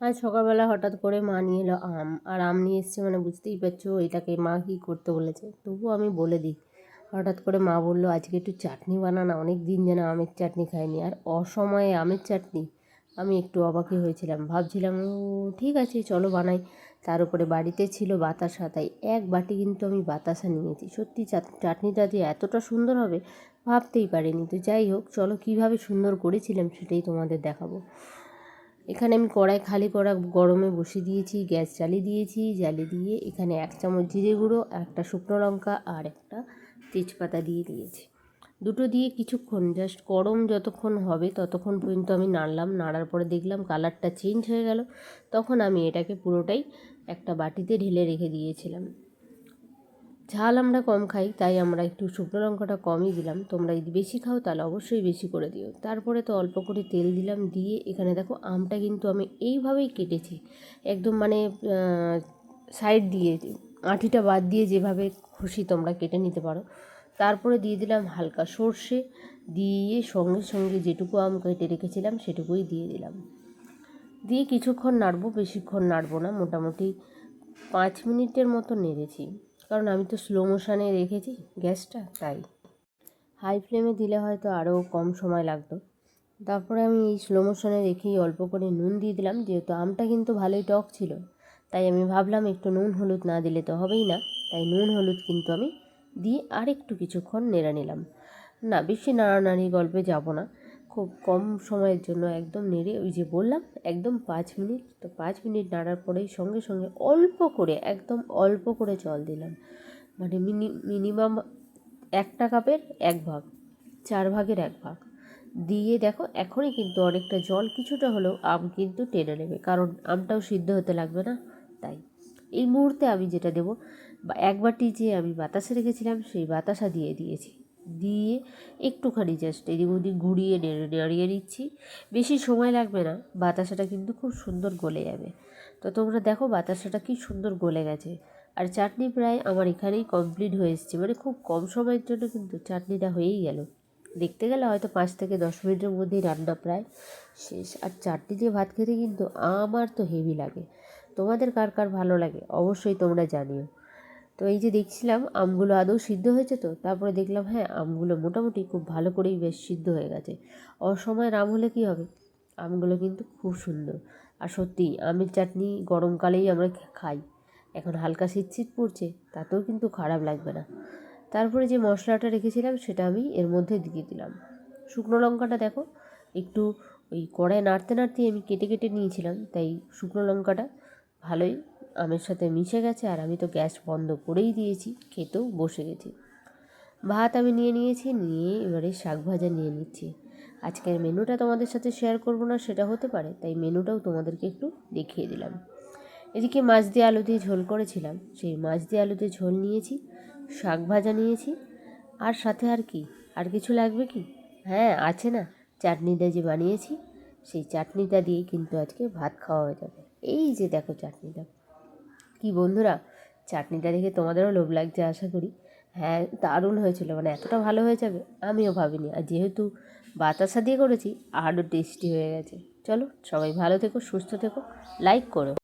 আজ সকালবেলা হঠাৎ করে মা নিয়ে এলো আম। আর আম নিয়ে এসছে মানে বুঝতেই পারছ এটাকে মা কী করতে বলেছে। তবুও আমি বলে দিই, হঠাৎ করে মা বলল, আজকে একটু চাটনি বানানা অনেক দিন যেন আমের চাটনি খাইনি। আর অসময়ে আমের চাটনি? আমি একটু অবাকই হয়েছিলাম। ভাবছিলাম, ও, ঠিক আছে, চলো বানাই। তার উপরে বাড়িতে ছিল বাতাসা, তাই এক বাটি কিন্তু আমি বাতাসা নিয়েছি। সত্যি চাটনিটা যে এতটা সুন্দর হবে ভাবতেই পারিনি। তো যাই হোক, চলো কীভাবে সুন্দর করেছিলাম সেটাই তোমাদের দেখাবো। এখানে আমি কড়াই খালি কড়া গরমে বসিয়ে দিয়েছি, গ্যাস জ্বালিয়ে দিয়েছি, জ্বালিয়ে দিয়ে এখানে এক চামচ জিরে গুঁড়ো, একটা শুকনো লঙ্কা আর একটা তেজপাতা দিয়ে দিয়েছি। দুটো দিয়ে কিছুক্ষণ জাস্ট গরম যতক্ষণ হবে ততক্ষণ পর্যন্ত আমি নাড়লাম, নাড়ার পরে দেখলাম কালারটা চেঞ্জ হয়ে গেল। তখন আমি এটাকে পুরোটাই একটা বাটিতে ঢেলে রেখে দিয়েছিলাম। ঝাল আমরা কম খাই, তাই আমরা একটু শুকনো লঙ্কাটা কমই দিলাম। তোমরা যদি বেশি খাও তাহলে অবশ্যই বেশি করে দিও। তারপরে তো অল্প করে তেল দিলাম, দিয়ে এখানে দেখো আমটা কিন্তু আমি এইভাবেই কেটেছি। একদম মানে সাইড দিয়ে, আঁটিটা বাদ দিয়ে যেভাবে খুশি তোমরা কেটে নিতে পারো। তারপরে দিয়ে দিলাম হালকা সর্ষে, দিয়ে সঙ্গে সঙ্গে যেটুকু আম কেটে রেখেছিলাম সেটুকুই দিয়ে দিলাম। দিয়ে কিছুক্ষণ নাড়বো, বেশিক্ষণ নাড়বো না, মোটামুটি পাঁচ মিনিটের মতো নেড়েছি। কারণ আমি তো স্লো মোশানে রেখেছি, গ্যাসটা তাই। হাই ফ্লেমে দিলে হয়তো আরও কম সময় লাগতো। তারপরে আমি এই স্লো মোশনে রেখেই অল্প করে নুন দিয়ে দিলাম, যেহেতু আমটা কিন্তু ভালোই টক ছিল। তাই আমি ভাবলাম একটু নুন হলুদ না দিলে তো হবেই না, তাই নুন হলুদ কিন্তু আমি দিয়ে আরেকটু কিছুক্ষণ নেড়ে নিলাম। না, বেশি নাড়ানাড়ি গল্পে যাব না। খুব কম সময়ের জন্য একদম নেড়ে ওই যে বললাম, একদম পাঁচ মিনিট, তো পাঁচ মিনিট নাড়ার পরেই সঙ্গে সঙ্গে অল্প করে, একদম অল্প করে জল দিলাম। মানে মিনি, মিনিমাম একটা কাপের এক ভাগ, চার ভাগের এক ভাগ। দিয়ে দেখো, এখনই কিন্তু অনেকটা জল কিছুটা হলেও আম কিন্তু টেনে নেবে, কারণ আমটাও সিদ্ধ হতে লাগবে না, তাই। এই মুহূর্তে আমি যেটা দেবো এক বাটি যে আমি বাতাসে রেখেছিলাম, সেই বাতাসা দিয়ে দিয়েছি। দিয়ে একটুখানি জাস্ট এদিক ওদিক ঘুরিয়ে নেড়ে নাড়িয়ে নিচ্ছি। বেশি সময় লাগবে না, বাতাসাটা কিন্তু খুব সুন্দর গলে যাবে। তো তোমরা দেখো বাতাসাটা কি সুন্দর গলে গেছে। আর চাটনি প্রায় আমার এখানেই কমপ্লিট হয়ে এসছে মানে খুব কম সময়ের জন্য কিন্তু চাটনিটা হয়েই গেল। দেখতে গেলে হয়তো পাঁচ থেকে দশ মিনিটের মধ্যেই রান্না প্রায় শেষ। আর চাটনি দিয়ে ভাত খেতে কিন্তু আমার তো হেভি লাগে। তোমাদের কার কার ভালো লাগে অবশ্যই তোমরা জানিও। তো এই যে দেখছিলাম আমগুলো আদৌ সিদ্ধ হয়েছে তো, তারপরে দেখলাম হ্যাঁ আমগুলো মোটামুটি খুব ভালো করেই বেশ সিদ্ধ হয়ে গেছে। অসময়ের আম হলে কী হবে? আমগুলো কিন্তু খুব সুন্দর। আর সত্যি, আমের চাটনি গরমকালেই আমরা খাই। এখন হালকা শীত শীত পড়ছে, তাতেও কিন্তু খারাপ লাগবে না। তারপরে যে মশলাটা রেখেছিলাম, সেটা আমি এর মধ্যে দিয়ে দিলাম। শুকনো লঙ্কাটা দেখো, একটু ওই কড়াই নাড়তে নাড়তে আমি কেটে কেটে নিয়েছিলাম, তাই শুকনো লঙ্কাটা ভালোই আমের সাথে মিশে গেছে আর আমি তো গ্যাস বন্ধ করেই দিয়েছি, খেতেও বসে গেছি। ভাত আমি নিয়ে নিয়েছি, নিয়ে এবারে শাক ভাজা নিয়ে নিচ্ছি। আজকের মেনুটা তোমাদের সাথে শেয়ার করব না, সেটা হতে পারে, তাই মেনুটাও তোমাদেরকে একটু দেখিয়ে দিলাম। এদিকে মাছ দিয়ে আলু দিয়ে ঝোল করেছিলাম, সেই মাছ দিয়ে আলু দিয়ে ঝোল নিয়েছি, শাক ভাজা নিয়েছি, আর সাথে আর কি, আর কিছু লাগবে কি? হ্যাঁ আছে না চাটনিটা যে বানিয়েছি, সেই চাটনিটা দিয়েই কিন্তু আজকে ভাত খাওয়া হয়ে যাবে। এই যে দেখো চাটনিটা। কি বন্ধুরা? চাটনিটা দেখে তোমাদেরও লোভ লাগছে, আশা করি। হ্যাঁ দারুণ হয়েছিল মানে এতটা ভালো হয়ে যাবে, আমিও ভাবিনি। আর যেহেতু বাতাসা দিয়ে করেছি, আরও টেস্টি হয়ে গেছে। চলো, সবাই ভালো থেকো, সুস্থ থেকো লাইক করো।